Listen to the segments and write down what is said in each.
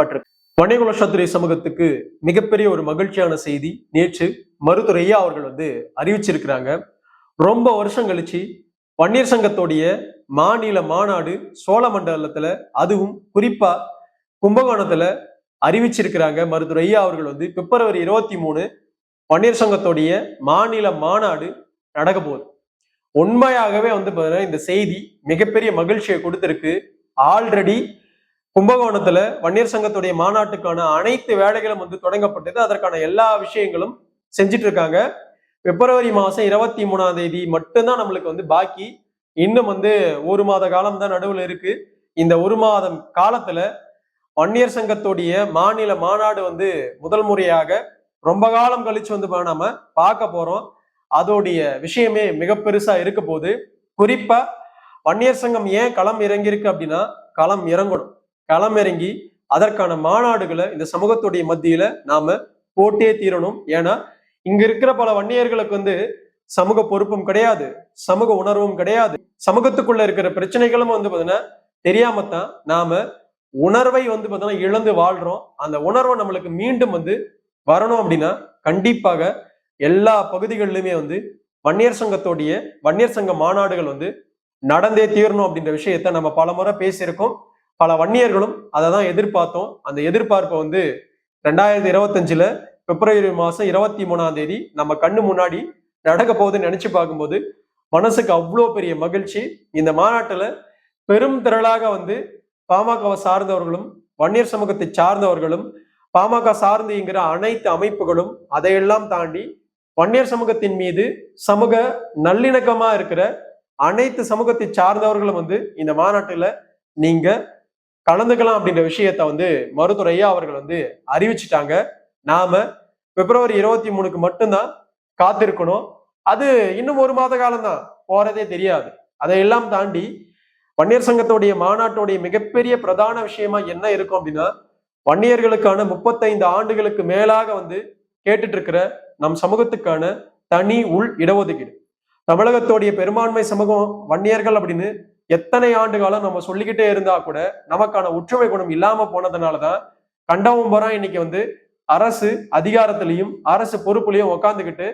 பட்டிருக்கு வணிகுல சமூகத்துக்கு மிகப்பெரிய ஒரு மகிழ்ச்சியான செய்தி. நேற்று மருத்துவரையா அவர்கள் வந்து அறிவிச்சிருக்கிறாங்க. ரொம்ப வருஷம் கழிச்சு வன்னியர் சங்கத்தோடைய மாநில மாநாடு சோழ மண்டலத்துல அதுவும் குறிப்பா கும்பகோணத்துல அறிவிச்சிருக்கிறாங்க. மருத்துவரையா அவர்கள் வந்து பிப்ரவரி இருபத்தி மூணு வன்னியர் சங்கத்தோடைய மாநில மாநாடு நடக்க போகுது. உண்மையாகவே வந்து பாத்தீங்கன்னா இந்த செய்தி மிகப்பெரிய மகிழ்ச்சியை கொடுத்திருக்கு. ஆல்ரெடி கும்பகோணத்துல வன்னியர் சங்கத்துடைய மாநாட்டுக்கான அனைத்து வேலைகளும் வந்து தொடங்கப்பட்டது. அதற்கான எல்லா விஷயங்களும் செஞ்சுட்டு இருக்காங்க பிப்ரவரி மாசம் இருபத்தி மூணாம் தேதி மட்டும்தான் நம்மளுக்கு வந்து பாக்கி. இன்னும் வந்து ஒரு மாத காலம் தான் நடுவில் இருக்கு. இந்த ஒரு மாதம் காலத்துல வன்னியர் சங்கத்துடைய மாநில மாநாடு வந்து முதல் முறையாக ரொம்ப காலம் கழிச்சு வந்து நாம பார்க்க போறோம். அதோடைய விஷயமே மிக பெருசா இருக்க போது குறிப்பா வன்னியர் சங்கம் ஏன் களம் இறங்கியிருக்கு அப்படின்னா களம் இறங்கணும். களமிறங்கி அதற்கான மாநாடுகளை இந்த சமூகத்துடைய மத்தியில நாம போட்டே தீரணும். ஏன்னா இங்க இருக்கிற பல வன்னியர்களுக்கு வந்து சமூக பொறுப்பும் கிடையாது சமூக உணர்வும் கிடையாது. சமூகத்துக்குள்ள இருக்கிற பிரச்சனைகளும் வந்து பாத்தீங்கன்னா தெரியாமத்தான் நாம உணர்வை வந்து பார்த்தோம்னா இழந்து வாழ்றோம். அந்த உணர்வை நம்மளுக்கு மீண்டும் வந்து வரணும் அப்படின்னா கண்டிப்பாக எல்லா பகுதிகளிலுமே வந்து வன்னியர் சங்கத்தோடைய வன்னியர் சங்க மாநாடுகள் வந்து நடந்தே தீரணும் அப்படின்ற விஷயத்த நம்ம பல முறை பேசியிருக்கோம். பல வன்னியர்களும் அதை தான் எதிர்பார்த்தோம். அந்த எதிர்பார்ப்பை வந்து ரெண்டாயிரத்தி இருபத்தஞ்சுல பிப்ரவரி மாசம் இருபத்தி மூணாம் தேதி நம்ம கண்ணு முன்னாடி நடக்க போகுதுன்னு நினைச்சு பார்க்கும்போது மனசுக்கு அவ்வளோ பெரிய மகிழ்ச்சி. இந்த மாநாட்டில் பெரும் திரளாக வந்து பாமகவை சார்ந்தவர்களும் வன்னியர் சமூகத்தை சார்ந்தவர்களும் பாமக சார்ந்துங்கிற அனைத்து அமைப்புகளும் அதையெல்லாம் தாண்டி வன்னியர் சமூகத்தின் மீது சமூக நல்லிணக்கமா இருக்கிற அனைத்து சமூகத்தை சார்ந்தவர்களும் வந்து இந்த மாநாட்டில் நீங்க கலந்துக்கலாம் அப்படின்ற விஷயத்த வந்து மருத்துவரையா அவர்கள் வந்து அறிவிச்சிட்டாங்க. நாம பிப்ரவரி இருபத்தி மூணுக்கு மட்டும்தான் காத்திருக்கணும். அது இன்னும் ஒரு மாத காலம்தான். போறதே தெரியாது. அதையெல்லாம் தாண்டி வன்னியர் சங்கத்தோடைய மாநாட்டுடைய மிகப்பெரிய பிரதான விஷயமா என்ன இருக்கும் அப்படின்னா வன்னியர்களுக்கான முப்பத்தைந்து ஆண்டுகளுக்கு மேலாக வந்து கேட்டுட்டு இருக்கிற நம் சமூகத்துக்கான தனி உள் இடஒதுக்கீடு. தமிழகத்தோடைய பெரும்பான்மை சமூகம் வன்னியர்கள் அப்படின்னு எத்தனை ஆண்டு காலம் நம்ம சொல்லிக்கிட்டே இருந்தா கூட நமக்கான ஒற்றுமை குணம் இல்லாம போனதுனாலதான் கண்டவும் போறா இன்னைக்கு வந்து அரசு அதிகாரத்திலையும் அரசு பொறுப்புலையும் உக்காந்துக்கிட்டு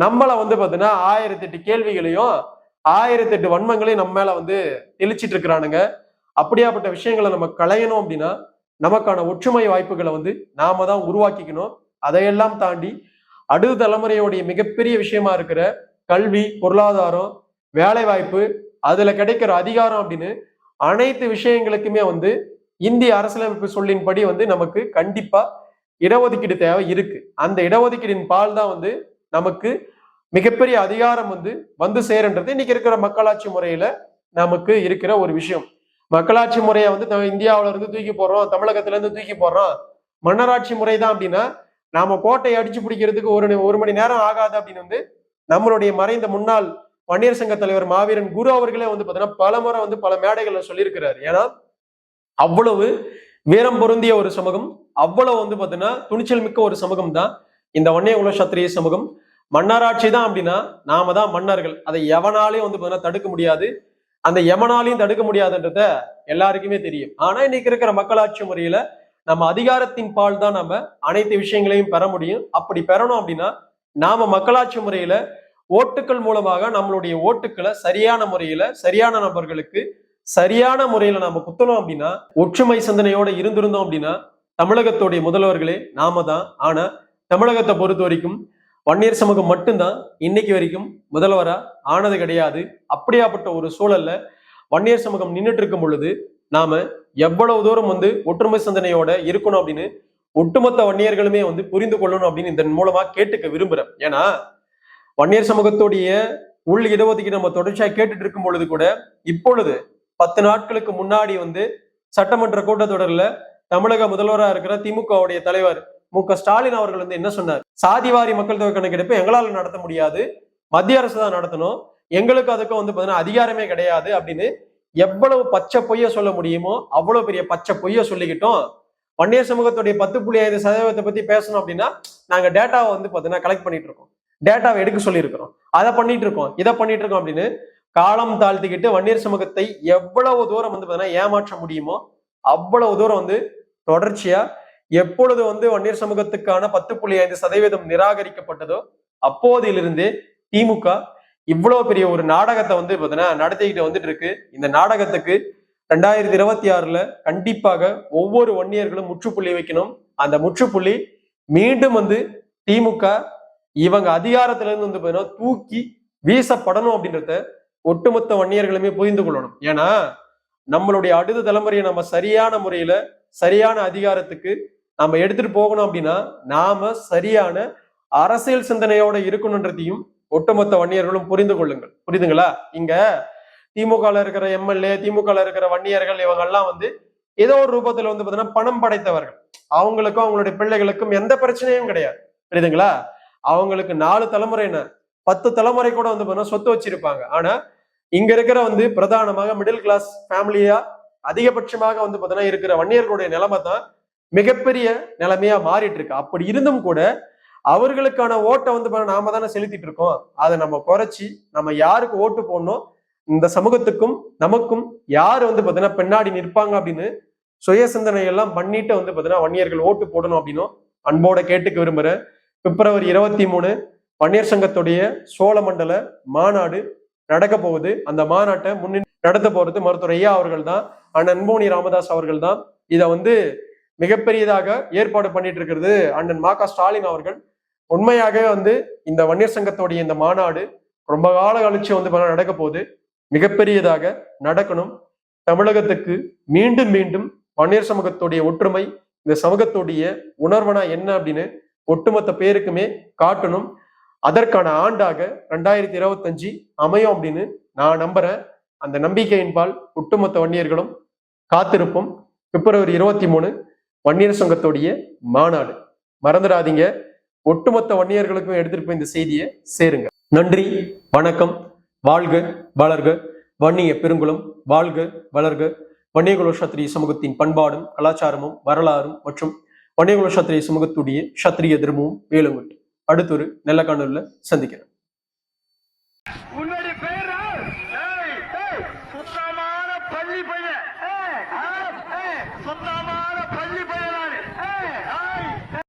நம்மளை வந்து பாத்தீங்கன்னா ஆயிரத்தி எட்டு கேள்விகளையும் ஆயிரத்தி எட்டு வன்மங்களையும் நம்ம மேல வந்து தெளிச்சிட்டு இருக்கிறானுங்க அப்படியாப்பட்ட விஷயங்களை நம்ம களையணும் அப்படின்னா நமக்கான ஒற்றுமை வாய்ப்புகளை வந்து நாம தான் உருவாக்கிக்கணும். அதையெல்லாம் தாண்டி அடுத்த தலைமுறையோடைய மிகப்பெரிய விஷயமா இருக்கிற கல்வி பொருளாதாரம் வேலை வாய்ப்பு அதுல கிடைக்கிற அதிகாரம் அப்படின்னு அனைத்து விஷயங்களுக்குமே வந்து இந்திய அரசியலமைப்பு சொல்லின்படி வந்து நமக்கு கண்டிப்பா இடஒதுக்கீடு தேவை இருக்கு. அந்த இடஒதுக்கீடின் பால் தான் வந்து நமக்கு மிகப்பெரிய அதிகாரம் வந்து வந்து சேருன்றது இன்னைக்கு இருக்கிற மக்களாட்சி முறையில நமக்கு இருக்கிற ஒரு விஷயம். மக்களாட்சி முறையை வந்து த- இருந்து தூக்கி போடுறோம் தமிழகத்துல இருந்து தூக்கி போடுறோம். மன்னராட்சி முறை தான் அப்படின்னா நாம கோட்டையை அடிச்சு பிடிக்கிறதுக்கு ஒரு ஒரு மணி நேரம் ஆகாது அப்படின்னு வந்து நம்மளுடைய மறைந்த முன்னாள் வன்னியர் சங்க தலைவர் மாவீரன் குரு அவர்களே வந்து பாத்தீங்கன்னா பல முறை வந்து பல மேடைகள்ல சொல்லியிருக்கிறாரு. ஏன்னா அவ்வளவு வீரம் பொருந்திய ஒரு சமூகம் அவ்வளவு வந்து பார்த்தீங்கன்னா துணிச்சல் மிக்க ஒரு சமூகம் தான் இந்த வன்னிய குல சத்திரிய சமூகம். மன்னராட்சி தான் அப்படின்னா நாம தான் மன்னர்கள். அதை எவனாலையும் வந்து பார்த்தீங்கன்னா தடுக்க முடியாது. அந்த எவனாலையும் தடுக்க முடியாதுன்றத எல்லாருக்குமே தெரியும். ஆனா இன்னைக்கு இருக்கிற மக்களாட்சி முறையில நம்ம அதிகாரத்தின் பால் தான் நம்ம அனைத்து விஷயங்களையும் பெற முடியும். அப்படி பெறணும் அப்படின்னா நாம மக்களாட்சி முறையில ஓட்டுக்கள் மூலமாக நம்மளுடைய ஓட்டுக்களை சரியான முறையில சரியான நபர்களுக்கு சரியான முறையில நாம குத்தணும் அப்படின்னா ஒற்றுமை சிந்தனையோட இருந்திருந்தோம் அப்படின்னா தமிழகத்துடைய முதல்வர்களே நாம தான். ஆனா தமிழகத்தை பொறுத்த வரைக்கும் வன்னியர் சமூகம் மட்டும்தான் இன்னைக்கு வரைக்கும் முதல்வரா ஆனது கிடையாது. அப்படியாப்பட்ட ஒரு சூழல்ல வன்னியர் சமூகம் நின்றுட்டு இருக்கும் பொழுது நாம எவ்வளவு தூரம் வந்து ஒற்றுமை சிந்தனையோட இருக்கணும் அப்படின்னு ஒட்டுமொத்த வன்னியர்களுமே வந்து புரிந்து கொள்ளணும் அப்படின்னு இதன் மூலமா கேட்டுக்க விரும்புறேன். ஏன்னா வன்னியர் சமூகத்துடைய உள் இடஒதுக்கீடு நம்ம தொடர்ச்சியாக கேட்டுட்டு இருக்கும் பொழுது கூட இப்பொழுது பத்து நாட்களுக்கு முன்னாடி வந்து சட்டமன்ற கூட்டத்தொடரில் தமிழக முதல்வராக இருக்கிற திமுகவுடைய தலைவர் மு க ஸ்டாலின் அவர்கள் வந்து என்ன சொன்னார்? சாதிவாரி மக்கள் தொகை கணக்கெடுப்பு எங்களால் நடத்த முடியாது. மத்திய அரசு தான் நடத்தணும். எங்களுக்கு அதுக்கும் வந்து பார்த்தீங்கன்னா அதிகாரமே கிடையாது அப்படின்னு எவ்வளவு பச்சை பொய்ய சொல்ல முடியுமோ அவ்வளவு பெரிய பச்சை பொய்ய சொல்லிக்கிட்டோம். வன்னியர் சமூகத்துடைய பத்து புள்ளி ஐந்து சதவீதத்தை பத்தி பேசணும் அப்படின்னா நாங்க டேட்டாவை வந்து பார்த்தீங்கன்னா கலெக்ட் பண்ணிட்டு இருக்கோம். டேட்டாவை எடுக்க சொல்லியிருக்கிறோம். அதை பண்ணிட்டு இருக்கோம். இதை பண்ணிட்டு இருக்கோம் அப்படின்னு காலம் தாழ்த்திக்கிட்டு வன்னியர் சமூகத்தை எவ்வளவு தூரம் வந்து பார்த்தீங்கன்னா ஏமாற்ற முடியுமோ அவ்வளவு தூரம் வந்து தொடர்ச்சியா எப்பொழுது வந்து வன்னியர் சமூகத்துக்கான பத்து புள்ளி ஐந்து சதவீதம் நிராகரிக்கப்பட்டதோ அப்போதிலிருந்தே திமுக இவ்வளவு பெரிய ஒரு நாடகத்தை வந்து பார்த்தீங்கன்னா நடத்திக்கிட்டு வந்துட்டு இருக்கு. இந்த நாடகத்துக்கு ரெண்டாயிரத்தி இருபத்தி ஆறுல கண்டிப்பாக ஒவ்வொரு வன்னியர்களும் முற்றுப்புள்ளி வைக்கணும். அந்த முற்றுப்புள்ளி மீண்டும் வந்து திமுக இவங்க அதிகாரத்துல இருந்து வந்து பாத்தீங்கன்னா தூக்கி வீசப்படணும் அப்படின்றத ஒட்டுமொத்த வன்னியர்களுமே புரிந்து கொள்ளணும். ஏன்னா நம்மளுடைய அடுத்த தலைமுறையை நம்ம சரியான முறையில சரியான அதிகாரத்துக்கு நம்ம எடுத்துட்டு போகணும் அப்படின்னா நாம சரியான அரசியல் சிந்தனையோட இருக்கணுன்றதையும் ஒட்டுமொத்த வன்னியர்களும் புரிந்து கொள்ளுங்கள். புரியுதுங்களா இங்க திமுகல இருக்கிற எம்எல்ஏ திமுகல இருக்கிற வன்னியர்கள் இவங்க எல்லாம் வந்து ஏதோ ஒரு ரூபத்துல வந்து பாத்தீங்கன்னா பணம் படைத்தவர்கள். அவங்களுக்கும் அவங்களுடைய பிள்ளைகளுக்கும் எந்த பிரச்சனையும் கிடையாது. புரியுதுங்களா? அவங்களுக்கு நாலு தலைமுறை என்ன? பத்து தலைமுறை கூட வந்து பாத்தீங்கன்னா சொத்து வச்சிருப்பாங்க. ஆனா இங்க இருக்கிற வந்து பிரதானமாக மிடில் கிளாஸ் ஃபேமிலியா அதிகபட்சமாக வந்து பாத்தீங்கன்னா இருக்கிற வன்னியர்களுடைய நிலைமை தான் மிகப்பெரிய நிலைமையா மாறிட்டு இருக்கு. அப்படி இருந்தும் கூட அவர்களுக்கான ஓட்டை வந்து பாத்தீங்கன்னா நாம தானே செலுத்திட்டு இருக்கோம். அதை நம்ம குறைச்சி நம்ம யாருக்கு ஓட்டு போடணும்? இந்த சமூகத்துக்கும் நமக்கும் யார் வந்து பார்த்தீங்கன்னா பின்னாடி நிற்பாங்க அப்படின்னு சுய சிந்தனை எல்லாம் பண்ணிட்டு வந்து பார்த்தீங்கன்னா வன்னியர்கள் ஓட்டு போடணும் அப்படின்னும் அன்போட கேட்டுக்க விரும்புறேன். பிப்ரவரி இருபத்தி மூணு வன்னியர் சங்கத்துடைய சோழமண்டல மாநாடு நடக்க போகுது. அந்த மாநாட்டை முன்னின் நடத்த போறது மருத்துவர் ஐயா அவர்கள் தான் அண்ணன் அன்போனி ராமதாஸ் அவர்கள் தான் இதை வந்து மிகப்பெரியதாக ஏற்பாடு பண்ணிட்டு இருக்கிறது அண்ணன் மா க. ஸ்டாலின் அவர்கள். உண்மையாகவே வந்து இந்த வன்னியர் சங்கத்துடைய இந்த மாநாடு ரொம்ப கால கழிச்சு வந்து நடக்க போகுது. மிகப்பெரியதாக நடக்கணும். தமிழகத்துக்கு மீண்டும் மீண்டும் வன்னியர் சமூகத்துடைய ஒற்றுமை இந்த சமூகத்துடைய உணர்வனா என்ன அப்படின்னு ஒட்டுமொத்த பேருக்குமே காட்டணும். அதற்கான ஆண்டாக ரெண்டாயிரத்தி இருபத்தஞ்சு அமையும் அப்படின்னு நான் நம்புறேன். அந்த நம்பிக்கையின்பால் ஒட்டுமொத்த வன்னியர்களும் காத்திருப்போம். பிப்ரவரி இருபத்தி மூணு வன்னியர் சங்கத்துடைய மாநாடு. மறந்துடாதீங்க. ஒட்டுமொத்த வன்னியர்களுக்கும் எடுத்துட்டு போய் இந்த செய்தியை சேருங்க. நன்றி வணக்கம். வாழ்க வளர்க. வன்னிய பெருங்குளம் வாழ்க வளர்க. வன்னியகுல சத்திரிய சமூகத்தின் பண்பாடும் கலாச்சாரமும் வரலாறும் மற்றும் வன்னியகுல சத்திரிய சமூகத்துடைய சத்திரிய திரும்பவும் வேலுங்கட்டு. அடுத்தொரு நல்ல காணொலியில் சந்திக்கிறேன்